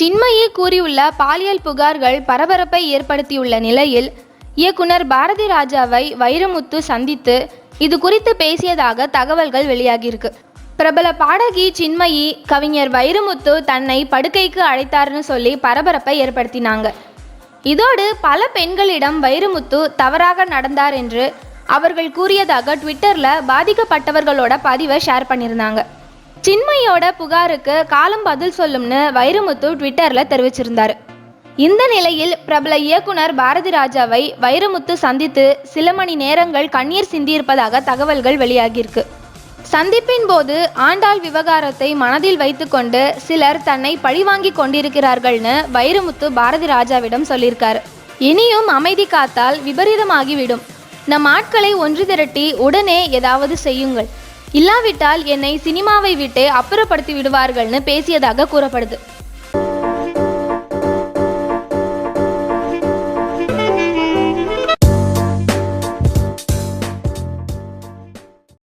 சின்மயி கூறியுள்ள பாலியல் புகார்கள் பரபரப்பை ஏற்படுத்தியுள்ள நிலையில் இயக்குனர் பாரதி ராஜாவை வைரமுத்து சந்தித்து இது குறித்து பேசியதாக தகவல்கள் வெளியாகியிருக்கு. பிரபல பாடகி சின்மயி கவிஞர் வைரமுத்து தன்னை படுக்கைக்கு அழைத்தார்னு சொல்லி பரபரப்பை ஏற்படுத்தினாங்க. இதோடு பல பெண்களிடம் வைரமுத்து தவறாக நடந்தார் என்று அவர்கள் கூறியதாக ட்விட்டரில் பாதிக்கப்பட்டவர்களோட பதிவை ஷேர் பண்ணியிருந்தாங்க. சின்மையோட புகாருக்கு காலம் பதில் சொல்லும்னு வைரமுத்து ட்விட்டரில் தெரிவிச்சிருந்தார். இந்த நிலையில் பிரபல இயக்குனர் பாரதி ராஜாவை வைரமுத்து சந்தித்து சில மணி நேரங்கள் கண்ணீர் சிந்தியிருப்பதாக தகவல்கள் வெளியாகியிருக்கு. சந்திப்பின் போது ஆண்டாள் விவகாரத்தை மனதில் வைத்துக்கொண்டு சிலர் தன்னை பழிவாங்கி கொண்டிருக்கிறார்கள்னு வைரமுத்து பாரதி ராஜாவிடம் சொல்லியிருக்கார். இனியும் அமைதி காத்தால் விபரீதமாகிவிடும். நம் ஆட்களை ஒன்று திரட்டி உடனே ஏதாவது செய்யுங்கள். இல்லாவிட்டால் என்னை சினிமாவை விட்டே அப்புறப்படுத்தி விடுவார்கள்னு பேசியதாக கூறப்படுது.